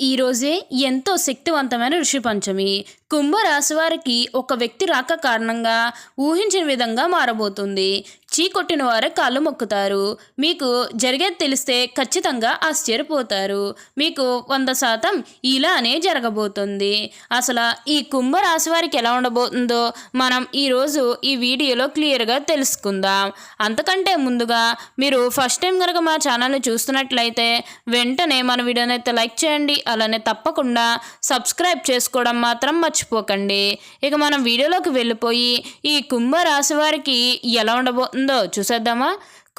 ఈరోజే ఎంతో శక్తివంతమైన ఋషి పంచమి. కుంభరాశి వారికి ఒక వ్యక్తి రాక కారణంగా ఊహించిన విధంగా మారబోతుంది. చీకొట్టిన వారే కాళ్ళు మొక్కుతారు. మీకు జరిగేది తెలిస్తే ఖచ్చితంగా ఆశ్చర్యపోతారు. మీకు వంద శాతం ఇలానే జరగబోతుంది. అసలు ఈ కుంభరాశి వారికి ఎలా ఉండబోతుందో మనం ఈరోజు ఈ వీడియోలో క్లియర్గా తెలుసుకుందాం. అంతకంటే ముందుగా మీరు ఫస్ట్ టైం కనుక మా ఛానల్ని చూస్తున్నట్లయితే వెంటనే మన వీడియోని అయితే లైక్ చేయండి. అలానే తప్పకుండా సబ్స్క్రైబ్ చేసుకోవడం మాత్రం మర్చిపోకండి. ఇక మనం వీడియోలోకి వెళ్ళిపోయి ఈ కుంభరాశి వారికి ఎలా ఉండబోతుంది చూసేద్దామా?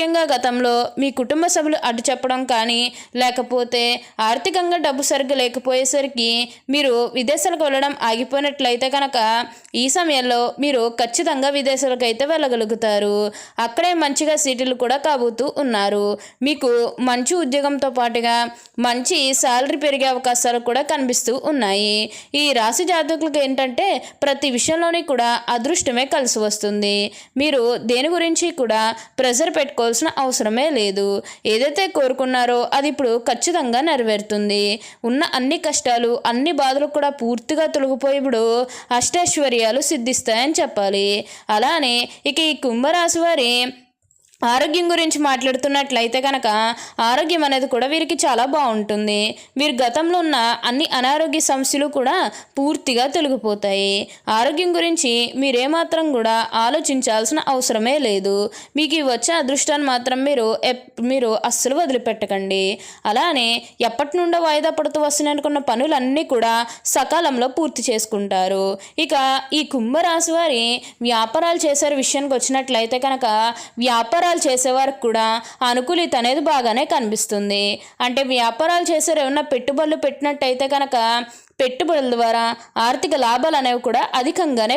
ముఖ్యంగా గతంలో మీ కుటుంబ సభ్యులు అడ్డు చెప్పడం కానీ లేకపోతే ఆర్థికంగా డబ్బు సరిగ్గా లేకపోయేసరికి మీరు విదేశాలకు వెళ్ళడం ఆగిపోయినట్లయితే కనుక ఈ సమయంలో మీరు ఖచ్చితంగా విదేశాలకు అయితే వెళ్ళగలుగుతారు. అక్కడే మంచిగా సీట్లు కూడా కాబోతూ ఉన్నారు. మీకు మంచి ఉద్యోగంతో పాటుగా మంచి శాలరీ పెరిగే అవకాశాలు కూడా కనిపిస్తూ ఉన్నాయి. ఈ రాశి జాతకులకు ఏంటంటే ప్రతి విషయంలోని కూడా అదృష్టమే కలిసి వస్తుంది. మీరు దేని గురించి కూడా ప్రెజర్ చేసుకోవాల్సిన అవసరమే లేదు. ఏదైతే కోరుకున్నారో అది ఇప్పుడు ఖచ్చితంగా నెరవేరుతుంది. ఉన్న అన్ని కష్టాలు అన్ని బాధలు కూడా పూర్తిగా తొలగిపోయి ఇప్పుడు అష్టైశ్వర్యాలు సిద్ధిస్తాయని చెప్పాలి. అలానే ఇక ఈ కుంభరాశి వారి ఆరోగ్యం గురించి మాట్లాడుతున్నట్లయితే కనుక ఆరోగ్యం అనేది కూడా వీరికి చాలా బాగుంటుంది. వీరి గతంలో ఉన్న అన్ని అనారోగ్య సమస్యలు కూడా పూర్తిగా తొలగిపోతాయి. ఆరోగ్యం గురించి మీరేమాత్రం కూడా ఆలోచించాల్సిన అవసరమే లేదు. మీకు వచ్చే అదృష్టాన్ని మాత్రం మీరు ఎప్- మీరు అస్సలు వదిలిపెట్టకండి. అలానే ఎప్పటి నుండో వాయిదా పడుతూ వస్తున్నాయి అనుకున్న పనులన్నీ కూడా సకాలంలో పూర్తి చేసుకుంటారు. ఇక ఈ కుంభరాశి వారి వ్యాపారాలు చేసే విషయానికి వచ్చినట్లయితే కనుక వ్యాపారాలు చేసేవారికి కూడా అనుకూలిత అనేది బాగానే కనిపిస్తుంది. అంటే వ్యాపారాలు చేసే ఏమన్నా పెట్టుబడులు పెట్టినట్టయితే కనుక పెట్టుబడుల ద్వారా ఆర్థిక లాభాలు అనేవి కూడా అధికంగానే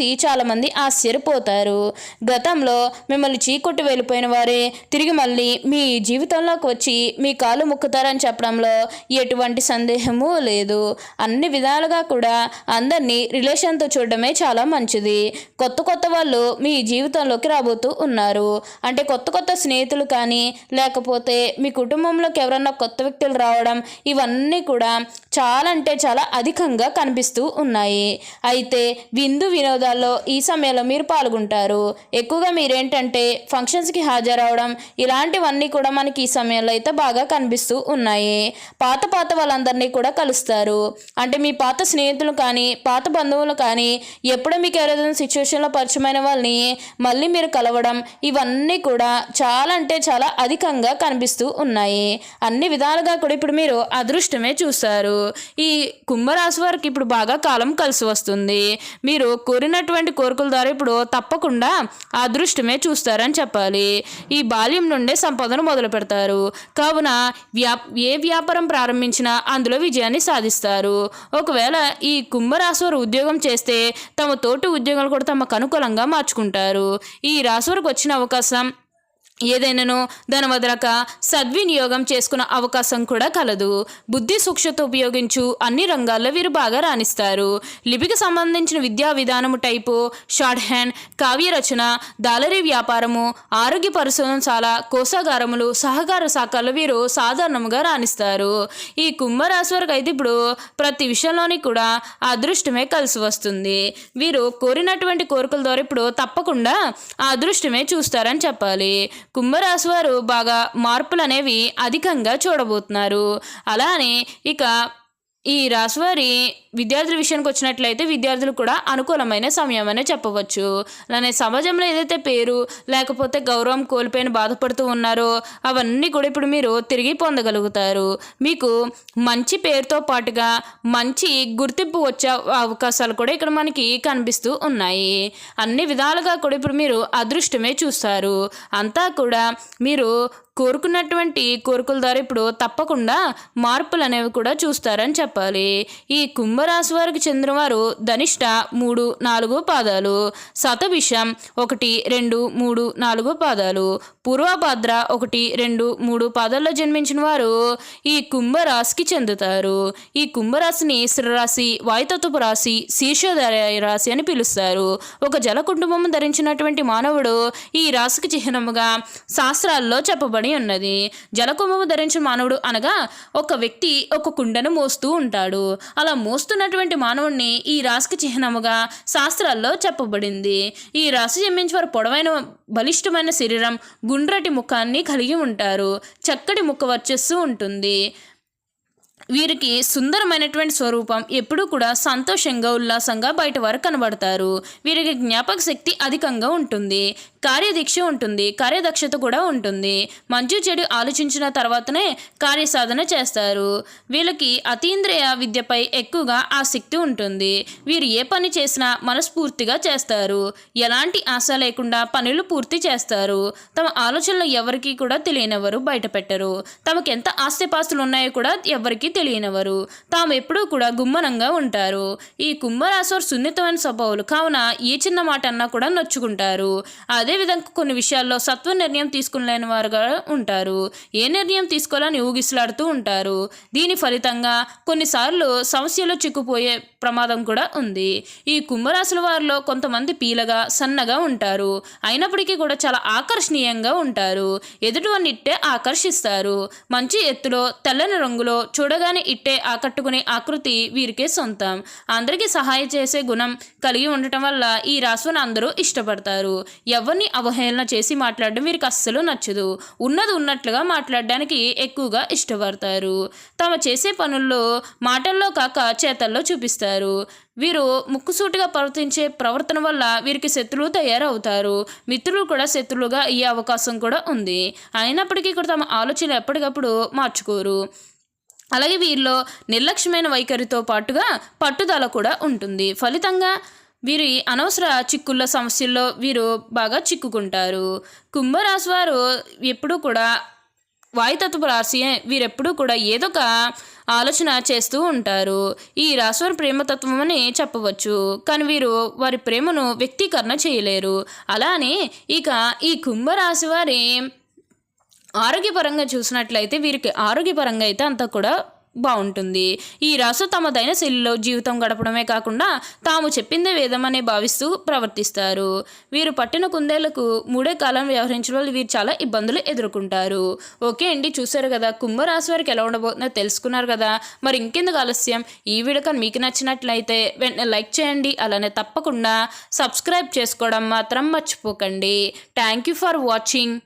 చాలామంది ఆశ్చర్యపోతారు. గతంలో మిమ్మల్ని చీకొట్టి వెళ్ళిపోయిన వారే తిరిగి మళ్ళీ మీ జీవితంలోకి వచ్చి మీ కాలు ముక్కుతారని చెప్పడంలో ఎటువంటి సందేహము లేదు. అన్ని విధాలుగా కూడా అందరినీ రిలేషన్తో చూడడమే చాలా మంచిది. కొత్త కొత్త వాళ్ళు మీ జీవితంలోకి రాబోతూ ఉన్నారు. అంటే కొత్త కొత్త స్నేహితులు కానీ లేకపోతే మీ కుటుంబంలోకి ఎవరన్నా కొత్త వ్యక్తులు రావడం ఇవన్నీ కూడా చాలా అంటే చాలా అధికంగా కనిపిస్తూ ఉన్నాయి. అయితే విందు వినోదాల్లో ఈ సమయంలో మీరు పాల్గొంటారు. ఎక్కువగా మీరేంటంటే ఫంక్షన్స్కి హాజరవడం ఇలాంటివన్నీ కూడా మనకి ఈ సమయంలో అయితే బాగా కనిపిస్తూ ఉన్నాయి. పాత పాత వాళ్ళందరినీ కూడా కలుస్తారు. అంటే మీ పాత స్నేహితులు కానీ పాత బంధువులు కానీ ఎప్పుడు మీకు ఎవరైనా సిచ్యువేషన్లో పరిచయమైన వాళ్ళని మళ్ళీ మీరు కలవడం ఇవన్నీ కూడా చాలా అంటే చాలా అధికంగా కనిపిస్తూ ఉన్నాయి. అన్ని విధాలుగా కూడా ఇప్పుడు మీరు అదృష్టమే చూస్తారు ఈ కుంభరాశి వారికి ఇప్పుడు బాగా కాలం కలిసి వస్తుంది. మీరు కోరినటువంటి కోరికల ద్వారా ఇప్పుడు తప్పకుండా ఆ అదృష్టమే చూస్తారని చెప్పాలి. ఈ బాల్యం నుండే సంపదను మొదలు పెడతారు. కావున వ్యా ఏ వ్యాపారం ప్రారంభించినా అందులో విజయాన్ని సాధిస్తారు. ఒకవేళ ఈ కుంభరాశివారు ఉద్యోగం చేస్తే తమ తోటి ఉద్యోగాలు కూడా తమకు అనుకూలంగా మార్చుకుంటారు. ఈ రాశివారికి వచ్చిన అవకాశం ఏదైనాను దాని వదలక సద్వినియోగం చేసుకున్న అవకాశం కూడా కలదు. బుద్ధి సూక్ష్మత ఉపయోగించు అన్ని రంగాల్లో వీరు బాగా రాణిస్తారు. లిపికి సంబంధించిన విద్యా విధానము టైపు షార్ట్ హ్యాండ్ కావ్య రచన దాలరీ వ్యాపారము ఆరోగ్య పరిశోధనశాల కోశాగారములు సహకార శాఖల్లో వీరు సాధారణంగా రాణిస్తారు. ఈ కుంభరాశి వారికి అయితే ఇప్పుడు ప్రతి విషయంలోని కూడా అదృష్టమే కలిసి వస్తుంది. వీరు కోరినటువంటి కోరికల ద్వారా ఇప్పుడు తప్పకుండా ఆ అదృష్టమే చూస్తారని చెప్పాలి. కుంభరాశి వారు బాగా మార్పులు అనేవి అధికంగా చూడబోతున్నారు. అలానే ఇక ఈ రాశివారి విద్యార్థుల విషయానికి వచ్చినట్లయితే విద్యార్థులు కూడా అనుకూలమైన సమయం అనే చెప్పవచ్చు. అలానే సమాజంలో ఏదైతే పేరు లేకపోతే గౌరవం కోల్పోయిన బాధపడుతూ ఉన్నారో అవన్నీ కూడా ఇప్పుడు మీరు తిరిగి పొందగలుగుతారు. మీకు మంచి పేరుతో పాటుగా మంచి గుర్తింపు వచ్చే అవకాశాలు కూడా ఇక్కడ మనకి కనిపిస్తూ ఉన్నాయి. అన్ని విధాలుగా కూడా ఇప్పుడు మీరు అదృష్టమే చూస్తారు. అంతా కూడా మీరు కోరుకున్నటువంటి కోరికల ద్వారా ఇప్పుడు తప్పకుండా మార్పులు అనేవి కూడా చూస్తారని చెప్ప చెప్పాలి. ఈ కుంభరాశి వారికి చెందినవారు ధనిష్ట మూడు నాలుగు పాదాలు శతభిషం ఒకటి రెండు మూడు నాలుగు పాదాలు పూర్వభద్ర ఒకటి రెండు మూడు పాదాల్లో జన్మించిన వారు ఈ కుంభరాశికి చెందుతారు. ఈ కుంభరాశిని శ్రీరాశి వాయుతత్వపు రాశి శీర్షోదయ రాశి అని పిలుస్తారు. ఒక జల కుటుంబం ధరించినటువంటి మానవుడు ఈ రాశికి చిహ్నముగా శాస్త్రాల్లో చెప్పబడి ఉన్నది. జలకుంభము ధరించిన మానవుడు అనగా ఒక వ్యక్తి ఒక కుండను మోస్తూ ఉంటాడు. అలా మోస్తున్నటువంటి మానవుడిని ఈ రాశికి చిహ్నముగా శాస్త్రాల్లో చెప్పబడింది. ఈ రాశి జన్మించి వారు పొడవైన బలిష్టమైన శరీరం గుండ్రటి ముఖాన్ని కలిగి ఉంటారు. చక్కటి ముఖ వర్చస్సు ఉంటుంది. వీరికి సుందరమైనటువంటి స్వరూపం ఎప్పుడూ కూడా సంతోషంగా ఉల్లాసంగా బయట వారు కనబడతారు. వీరికి జ్ఞాపక శక్తి అధికంగా ఉంటుంది. కార్యదీక్ష ఉంటుంది. కార్యదక్షత కూడా ఉంటుంది. మంచి చెడు ఆలోచించిన తర్వాతనే కార్యసాధన చేస్తారు. వీళ్ళకి అతీంద్రియ విద్యపై ఎక్కువగా ఆసక్తి ఉంటుంది. వీరు ఏ పని చేసినా మనస్ఫూర్తిగా చేస్తారు. ఎలాంటి ఆశ లేకుండా పనులు పూర్తి చేస్తారు. తమ ఆలోచనలు ఎవరికి కూడా తెలియనివ్వరు బయట పెట్టరు తమకెంత ఆస్తిపాస్తులు ఉన్నాయో కూడా ఎవరికి తెలియనివారు. తాము ఎప్పుడూ కూడా గుమ్మనంగా ఉంటారు. ఈ కుంభరాశివారు సున్నితమైన స్వభావాలు కావున ఏ చిన్న మాట అన్నా కూడా నొచ్చుకుంటారు. అదేవిధంగా కొన్ని విషయాల్లో సత్వ నిర్ణయం తీసుకునేని వారుగా ఉంటారు. ఏ నిర్ణయం తీసుకోవాలని ఊగిసలాడుతూ ఉంటారు. దీని ఫలితంగా కొన్నిసార్లు సమస్యలో చిక్కుపోయే ప్రమాదం కూడా ఉంది. ఈ కుంభరాశుల వారిలో కొంతమంది పీలగా సన్నగా ఉంటారు. అయినప్పటికీ కూడా చాలా ఆకర్షణీయంగా ఉంటారు. ఎదుటివారిని ఆకర్షిస్తారు. మంచి ఎత్తులో తెల్లని రంగులో చూడగానే ఇట్టే ఆకట్టుకునే ఆకృతి వీరికే సొంతం. అందరికీ సహాయం చేసే గుణం కలిగి ఉండటం వల్ల ఈ రాశిని అందరూ ఇష్టపడతారు. ఎవరిని అవహేళన చేసి మాట్లాడడం వీరికి అస్సలు నచ్చదు. ఉన్నది ఉన్నట్లుగా మాట్లాడడానికి ఎక్కువగా ఇష్టపడతారు. తమ చేసే పనుల్లో మాటల్లో కాక చేతల్లో చూపిస్తారు. వీరు ముక్కుసూటిగా ప్రవర్తించే ప్రవర్తన వల్ల వీరికి శత్రువులు తయారవుతారు. మిత్రులు కూడా శత్రువులుగా అయ్యే అవకాశం కూడా ఉంది. అయినప్పటికీ కూడా తమ ఆలోచనలు ఎప్పటికప్పుడు మార్చుకోరు. అలాగే వీరిలో నిర్లక్ష్యమైన వైఖరితో పాటుగా పట్టుదల కూడా ఉంటుంది. ఫలితంగా వీరి అనవసర చిక్కుళ్ళ సమస్యల్లో వీరు బాగా చిక్కుకుంటారు. కుంభరాశి వారు ఎప్పుడూ కూడా వాయుతత్వపు రాశి వీరెప్పుడూ కూడా ఏదో ఒక ఆలోచన చేస్తూ ఉంటారు. ఈ రాశివారి ప్రేమతత్వం అని చెప్పవచ్చు. కానీ వీరు వారి ప్రేమను వ్యక్తీకరణ చేయలేరు. అలానే ఇక ఈ కుంభరాశి వారి ఆరోగ్యపరంగా చూసినట్లయితే వీరికి ఆరోగ్యపరంగా అయితే అంతా కూడా బాగుంటుంది. ఈ రాసు తమదైన శైలిలో జీవితం గడపడమే కాకుండా తాము చెప్పిందే వేదమనే భావిస్తూ ప్రవర్తిస్తారు. వీరు పట్టిన కుందేళ్ళకు మూడే కాలం వ్యవహరించడం వల్ల వీరు చాలా ఇబ్బందులు ఎదుర్కొంటారు. ఓకే అండి చూశారు కదా కుంభరాశి వారికి ఎలా ఉండబోతుందో తెలుసుకున్నారు కదా. మరి ఇంకెందుకు ఆలస్యం? ఈ వీడియో కానీ మీకు నచ్చినట్లయితే వెంటనే లైక్ చేయండి అలానే తప్పకుండా సబ్స్క్రైబ్ చేసుకోవడం మాత్రం మర్చిపోకండి. Thank you for watching